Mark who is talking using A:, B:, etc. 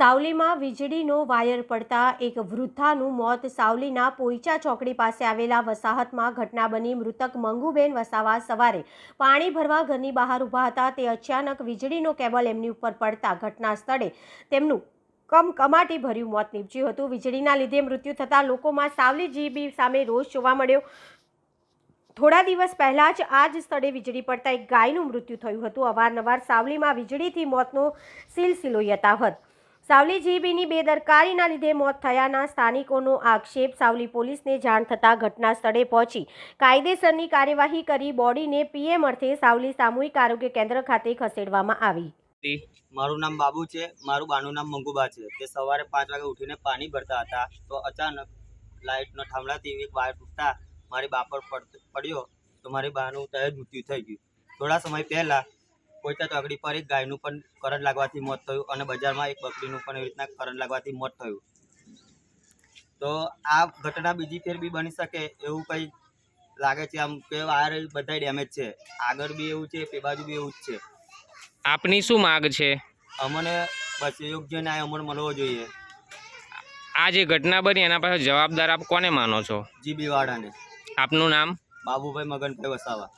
A: સાવલીમાં વીજળીનો વાયર પડતા એક વૃદ્ધાનું મોત સાવલીના પોઈચા ચોકડી પાસે આવેલા વસાહતમાં ઘટના બની. મૃતક મંગુબેન વસાવા સવારે પાણી ભરવા ઘરની બહાર ઊભા હતા. તે અચાનક વીજળીનો કેબલ એમની ઉપર પડતા ઘટના સ્થળે તેમનું કમકમાટી ભર્યું મોત નીપજ્યું હતું. વીજળીના લીધે મૃત્યુ થતાં લોકોમાં સાવલી જીબી સામે રોષ જોવા મળ્યો. થોડા દિવસ પહેલાં જ આ જ સ્થળે વીજળી પડતા એક ગાયનું મૃત્યુ થયું હતું. અવારનવાર સાવલીમાં વીજળીથી મોતનો સિલસિલો યથાવત સાવલી જીબીની બેદરકારીના લીધે મોત થયાના સ્થાનિકોનો આક્ષેપ સાવલી પોલીસને જાણ થતાં ઘટના સ્થળે પહોંચી. કાયદેસરની કાર્યવાહી કરી બોડીને પીએમ અર્થે સાવલી સામૂહિક આરોગ્ય કેન્દ્ર ખાતે ખસેડવામાં આવી.
B: મારું નામ બાબુ છે, મારું બાનું નામ મંગુબા છે. તે સવારે પાંચ વાગે ઉઠીને પાણી ભરતા હતા, તો અચાનક લાઇટનો થાંભલાથી એક વાયર તૂટતા મારી બા પર પડ- પડ્યો, તો મારી બાનું તહે મૃત્યુ થઈ ગયું. થોડા સમય પહેલાં કોઈતા તકડી પર એક ગાયનું પણ કરંટ લાગવાથી મોત થયું અને બજારમાં એક બકરીનું પણ એવી રીતના કરંટ લાગવાથી મોત થયું. તો આ ઘટના બીજી ફેર બી બની શકે એવું કંઈ લાગે છે આમ કે વાયર બધા ડેમેજ છે. આગળ બી એવું છે તે બાજુ બી એવું જ છે.
C: આપની શું માગ છે?
B: અમને બસ યોગ્ય ન્યાય અમને મળવો જોઈએ.
C: આ જે ઘટના બની એના પાછળ જવાબદાર આપ કોને માનો છો?
B: જીબી વાળાને.
C: આપનું નામ?
B: બાબુભાઈ મગનભાઈ વસાવા.